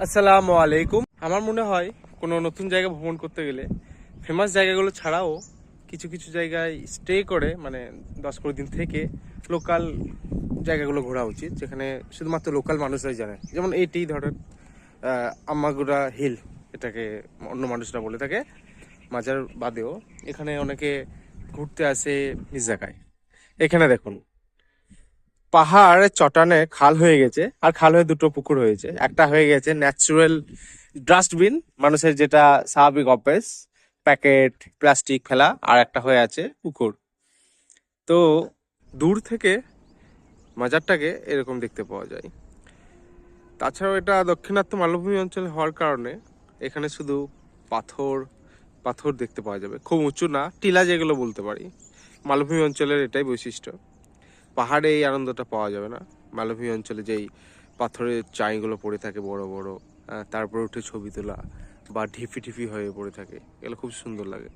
আসসালামু আলাইকুম। আমার মনে হয় কোনো নতুন জায়গা ভ্রমণ করতে গেলে ফেমাস জায়গাগুলো ছাড়াও কিছু কিছু জায়গায় স্টে করে মানে দশ কুড়ি দিন থেকে লোকাল জায়গাগুলো ঘোরা উচিত যেখানে শুধুমাত্র লোকাল মানুষরাই জানে। যেমন এইটি ধরেন আহ, আম্মাগুড়া হিল এটাকে অন্য মানুষরা বলে থাকে মাজার বাদেও। এখানে অনেকে ঘুরতে আসে নিজ জায়গায়। এখানে দেখুন পাহাড় চটানে খাল হয়ে গেছে, আর খাল হয়ে দুটো পুকুর হয়েছে। একটা হয়ে গেছে ন্যাচুরাল ডাস্টবিন মানুষের যেটা স্বাভাবিক অভ্যেস প্যাকেট প্লাস্টিক ফেলা, আর একটা হয়ে আছে পুকুর। তো দূর থেকে মাজারটাকে এরকম দেখতে পাওয়া যায়। তাছাড়াও এটা দক্ষিণাত্য মালভূমি অঞ্চলে হওয়ার কারণে এখানে শুধু পাথর পাথর দেখতে পাওয়া যাবে। খুব উঁচু না, টিলা যেগুলো বলতে পারি। মালভূমি অঞ্চলের এটাই বৈশিষ্ট্য। পাহাড়ে এই আনন্দটা পাওয়া যাবে না। মালভূমি অঞ্চলে যেই পাথরের চাইগুলো পড়ে থাকে বড় বড় তারপরে উঠে ছবি তোলা বা ঢিপি ঢিপি হয়ে পড়ে থাকে, এগুলো খুব সুন্দর লাগে।